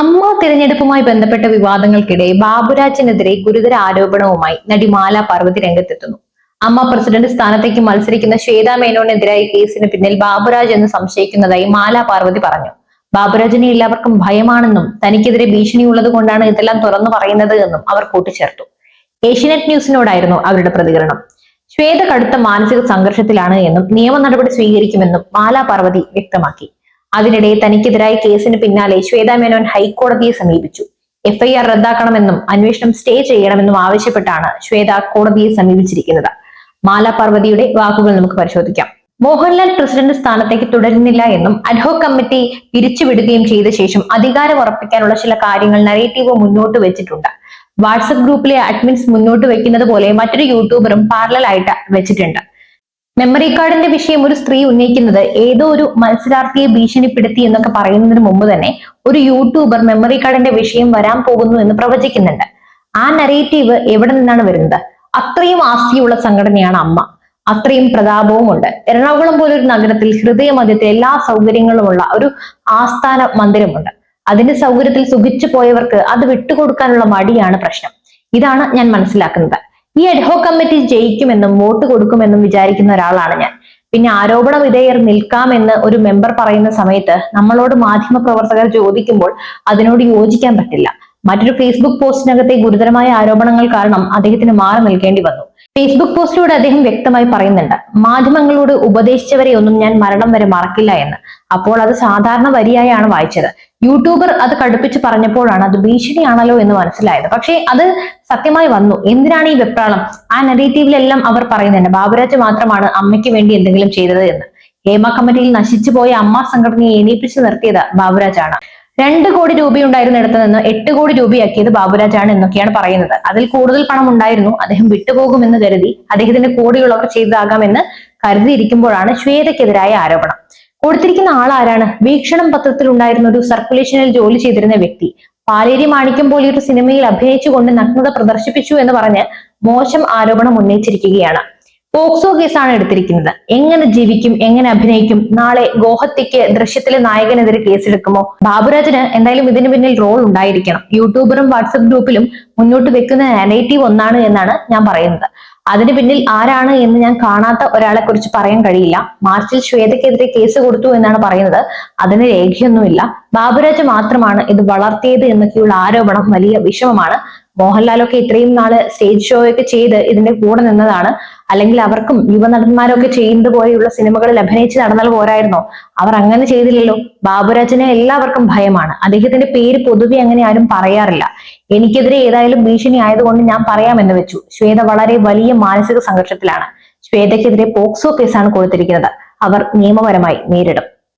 അമ്മ തിരഞ്ഞെടുപ്പുമായി ബന്ധപ്പെട്ട വിവാദങ്ങൾക്കിടെ ബാബുരാജിനെതിരെ ഗുരുതര ആരോപണവുമായി നടി മാല പാർവതി രംഗത്തെത്തുന്നു. അമ്മ പ്രസിഡന്റ് സ്ഥാനത്തേക്ക് മത്സരിക്കുന്ന ശ്വേതാ മേനോനെതിരായ കേസിന് പിന്നിൽ ബാബുരാജ് എന്ന് സംശയിക്കുന്നതായി മാല പാർവതി പറഞ്ഞു. ബാബുരാജിനെ എല്ലാവർക്കും ഭയമാണെന്നും തനിക്കെതിരെ ഭീഷണിയുള്ളത് കൊണ്ടാണ് ഇതെല്ലാം തുറന്നു പറയുന്നത് എന്നും അവർ കൂട്ടിച്ചേർത്തു. ഏഷ്യനെറ്റ് ന്യൂസിനോടായിരുന്നു അവരുടെ പ്രതികരണം. ശ്വേത കടുത്ത മാനസിക സംഘർഷത്തിലാണ് എന്നും നിയമ നടപടി സ്വീകരിക്കുമെന്നും മാല പാർവതി വ്യക്തമാക്കി. അതിനിടെ തനിക്കെതിരായ കേസിന് പിന്നാലെ ശ്വേതാ മേനോൻ ഹൈക്കോടതിയെ സമീപിച്ചു. എഫ്ഐആർ റദ്ദാക്കണമെന്നും അന്വേഷണം സ്റ്റേ ചെയ്യണമെന്നും ആവശ്യപ്പെട്ടാണ് ശ്വേത കോടതിയെ സമീപിച്ചിരിക്കുന്നത്. മാല പാർവതിയുടെ വാക്കുകൾ നമുക്ക് പരിശോധിക്കാം. മോഹൻലാൽ പ്രസിഡന്റ് സ്ഥാനത്തേക്ക് തുടരുന്നില്ല എന്നും അഡ്ഹോ കമ്മിറ്റി പിരിച്ചുവിടുകയും ചെയ്ത ശേഷം അധികാരം ഉറപ്പിക്കാനുള്ള ചില കാര്യങ്ങൾ നരേറ്റീവ് മുന്നോട്ട് വെച്ചിട്ടുണ്ട്. വാട്സപ്പ് ഗ്രൂപ്പിലെ അഡ്മിൻസ് മുന്നോട്ട് വെക്കുന്നത് പോലെ മറ്റൊരു യൂട്യൂബറും പാരലായിട്ട് വെച്ചിട്ടുണ്ട്. മെമ്മറി കാർഡിന്റെ വിഷയം ഒരു സ്ത്രീ ഉന്നയിക്കുന്നത് ഏതോ ഒരു മത്സരാർത്ഥിയെ ഭീഷണിപ്പെടുത്തി എന്നൊക്കെ പറയുന്നതിന് മുമ്പ് തന്നെ ഒരു യൂട്യൂബർ മെമ്മറി കാർഡിന്റെ വിഷയം വരാൻ പോകുന്നു എന്ന് പ്രവചിക്കുന്നുണ്ട്. ആ നറേറ്റീവ് എവിടെ നിന്നാണ് വരുന്നത്? അത്രയും ആസ്തിയുള്ള സംഘടനയാണ് അമ്മ. അത്രയും പ്രതാപവും ഉണ്ട് എറണാകുളം ഒരു നഗരത്തിൽ ഹൃദയമധ്യത്തിൽ എല്ലാ സൗകര്യങ്ങളുമുള്ള ഒരു ആസ്ഥാന മന്ദിരമുണ്ട്. അതിന്റെ സൗകര്യത്തിൽ സുഖിച്ചു പോയവർക്ക് അത് വിട്ടുകൊടുക്കാനുള്ള മടിയാണ് പ്രശ്നം. ഇതാണ് ഞാൻ മനസ്സിലാക്കുന്നത്. ഈ അഡ്ഹോ കമ്മിറ്റി ജയിക്കുമെന്നും വോട്ട് കൊടുക്കുമെന്നും വിചാരിക്കുന്ന ഒരാളാണ് ഞാൻ. പിന്നെ ആരോപണ വിധേയർ നിൽക്കാമെന്ന് ഒരു മെമ്പർ പറയുന്ന സമയത്ത് നമ്മളോട് മാധ്യമ പ്രവർത്തകർ ചോദിക്കുമ്പോൾ അതിനോട് യോജിക്കാൻ പറ്റില്ല. മറ്റൊരു ഫേസ്ബുക്ക് പോസ്റ്റിനകത്തെ ഗുരുതരമായ ആരോപണങ്ങൾ കാരണം അദ്ദേഹത്തിന് മാറി നിൽക്കേണ്ടി വന്നു. ഫേസ്ബുക്ക് പോസ്റ്റിലൂടെ അദ്ദേഹം വ്യക്തമായി പറയുന്നുണ്ട് മാധ്യമങ്ങളോട് ഉപദേശിച്ചവരെ ഒന്നും ഞാൻ മരണം വരെ മറക്കില്ല എന്ന്. അപ്പോൾ അത് സാധാരണ വരിയായാണ് വായിച്ചത്. യൂട്യൂബർ അത് കടുപ്പിച്ച് പറഞ്ഞപ്പോഴാണ് അത് ഭീഷണിയാണല്ലോ എന്ന് മനസ്സിലായത്. പക്ഷേ അത് സത്യമായി വന്നു. എന്തിനാണ് ഈ വെപ്രാളം? ആ നെഗറ്റീവിലെല്ലാം അവർ പറയുന്നുണ്ട് ബാബുരാജ് മാത്രമാണ് അമ്മയ്ക്ക് വേണ്ടി എന്തെങ്കിലും ചെയ്തത് എന്ന്. ഹേമ കമ്മിറ്റിയിൽ നശിച്ചു പോയ അമ്മ സംഘടനയെ എണീപ്പിച്ചു നിർത്തിയത് ബാബുരാജാണ്. രണ്ട് കോടി രൂപ രൂപയുണ്ടായിരുന്നിടത്ത് നിന്ന് എട്ട് കോടി രൂപയാക്കിയത് ബാബുരാജാണ് എന്നൊക്കെയാണ് പറയുന്നത്. അതിൽ കൂടുതൽ പണം ഉണ്ടായിരുന്നു അദ്ദേഹം വിട്ടുപോകുമെന്ന് കരുതി അദ്ദേഹത്തിന്റെ കോടിയുള്ളവർ ചെയ്തതാകാമെന്ന് കരുതിയിരിക്കുമ്പോഴാണ് ശ്വേതയ്ക്കെതിരായ ആരോപണം. കൊടുത്തിരിക്കുന്ന ആൾ ആരാണ് വീക്ഷണം പത്രത്തിൽ ഉണ്ടായിരുന്ന ഒരു സർക്കുലേഷനിൽ ജോലി ചെയ്തിരുന്ന വ്യക്തി. പാലേരി മാണിക്യം പോലെ ഒരു സിനിമയിൽ അഭിനയിച്ചുകൊണ്ട് നഗ്നത പ്രദർശിപ്പിച്ചു എന്ന് പറഞ്ഞ് മോശം ആരോപണം ഉന്നയിച്ചിരിക്കുകയാണ്. പോക്സോ കേസാണ് എടുത്തിരിക്കുന്നത്. എങ്ങനെ ജീവിക്കും എങ്ങനെ അഭിനയിക്കും നാളെ ഗോഹത്തിക്ക് ദൃശ്യത്തിലെ നായകനെതിരെ കേസെടുക്കുമോ? ബാബുരാജിന് എന്തായാലും ഇതിന് പിന്നിൽ റോൾ ഉണ്ടായിരിക്കണം. യൂട്യൂബറും വാട്സപ്പ് ഗ്രൂപ്പിലും മുന്നോട്ട് വെക്കുന്ന നെഗറ്റീവ് ഒന്നാണ് എന്നാണ് ഞാൻ പറയുന്നത്. അതിന് പിന്നിൽ ആരാണ് എന്ന് ഞാൻ കാണാത്ത ഒരാളെ കുറിച്ച് പറയാൻ കഴിയില്ല. മാർച്ചിൽ ശ്വേതയ്ക്കെതിരെ കേസ് കൊടുത്തു എന്നാണ് പറയുന്നത്. അതിന് രേഖയൊന്നുമില്ല. ബാബുരാജ് മാത്രമാണ് ഇത് വളർത്തിയത് എന്നൊക്കെയുള്ള ആരോപണം വലിയ വിഷമമാണ്. മോഹൻലാലൊക്കെ ഇത്രയും നാൾ സ്റ്റേജ് ഷോ ഒക്കെ ചെയ്ത് ഇതിന്റെ കൂടെ നിന്നതാണ്. അല്ലെങ്കിൽ അവർക്കും യുവനടന്മാരൊക്കെ ചെയ്യുന്നത് പോലെയുള്ള സിനിമകളിൽ അഭിനയിച്ച് നടന്നാൽ പോരായിരുന്നോ? അവർ അങ്ങനെ ചെയ്തില്ലല്ലോ. ബാബുരാജിനെ എല്ലാവർക്കും ഭയമാണ്. അദ്ദേഹത്തിന്റെ പേര് പൊതുവെ അങ്ങനെ ആരും പറയാറില്ല. എനിക്കെതിരെ ഏതായാലും ഭീഷണി ആയതുകൊണ്ട് ഞാൻ പറയാമെന്ന് വെച്ചു. ശ്വേത വളരെ വലിയ മാനസിക സംഘർഷത്തിലാണ്. ശ്വേതയ്ക്കെതിരെ പോക്സോ കേസാണ് കൊടുത്തിരിക്കുന്നത്. അവർ നിയമപരമായി നേരിടും.